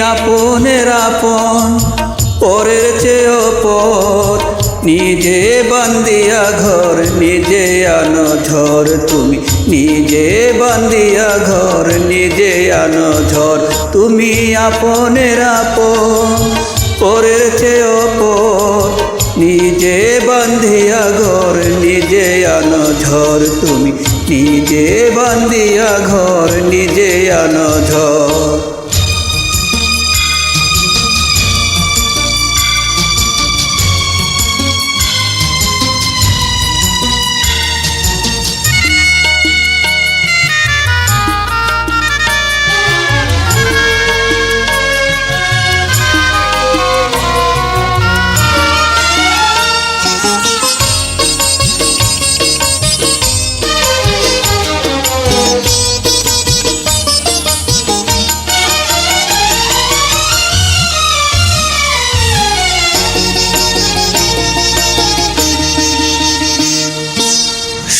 আপনের আপন, পরের চেয়েও পর নিজে বান্দিয়া ঘর, নিজে আনো ঝড়। তুমি নিজে বান্দিয়া ঘর, নিজে আনো ঝড়। তুমি আপনের আপন, পরের চেয়েও পর নিজে বান্ধিয়া ঘর, নিজে আনো ঝড়। তুমি নিজে বান্ধিয়া ঘর, নিজে আনো ঝড়।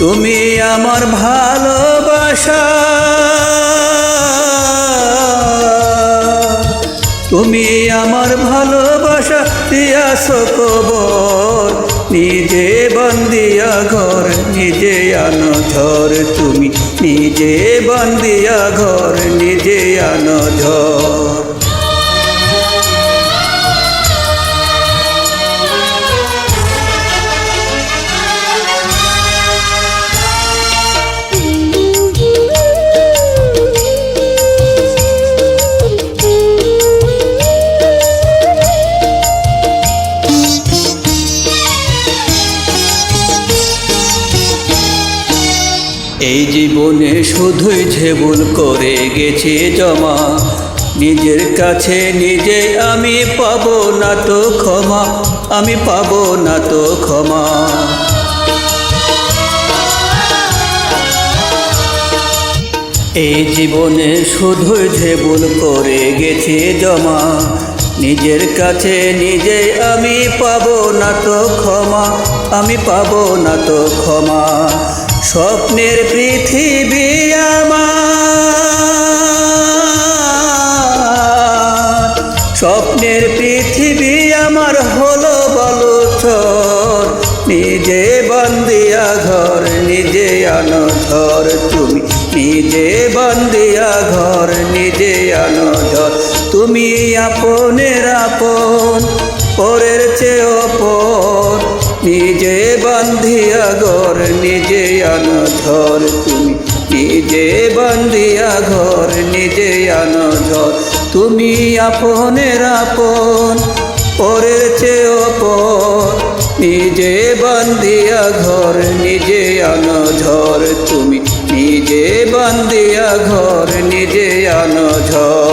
তুমি আমার ভালোবাসা। তুমি আমার ভালোবাসা দিয়াছ কবর নিজে বন্দিয়া ঘর, নিজে আনো ঝড় তুমি নিজে বন্দিয়া ঘর, নিজে আনো ঝড় এই জীবনে শুধুই ঝেবুল করে গেছে জমা। নিজের কাছে নিজে আমি পাব না তো ক্ষমা, আমি পাব না তো ক্ষমা। এই জীবনে শুধুই ঝেবুল করে গেছে জমা। নিজের কাছে নিজে আমি পাব না তো ক্ষমা, আমি পাব না তো ক্ষমা। স্বপ্নের পৃথিবী আমার। স্বপ্নের পৃথিবী আমার হলো বলো নিজে বন্দিয়া ঘর, নিজে আনো ঘর তুমি নিজে বন্দিয়া ঘর, নিজে আনো ঘর তুমি আপনের আপন। ধর তুমি নিজে বন্দিয়া ঘর, নিজে আনো ঝর। তুমি আপনের আপন, পরের চেয়েও পর নিজে বন্দিয়া ঘর, নিজে আনো ঝর। তুমি নিজে বন্দিয়া ঘর, নিজে আনো ঝড়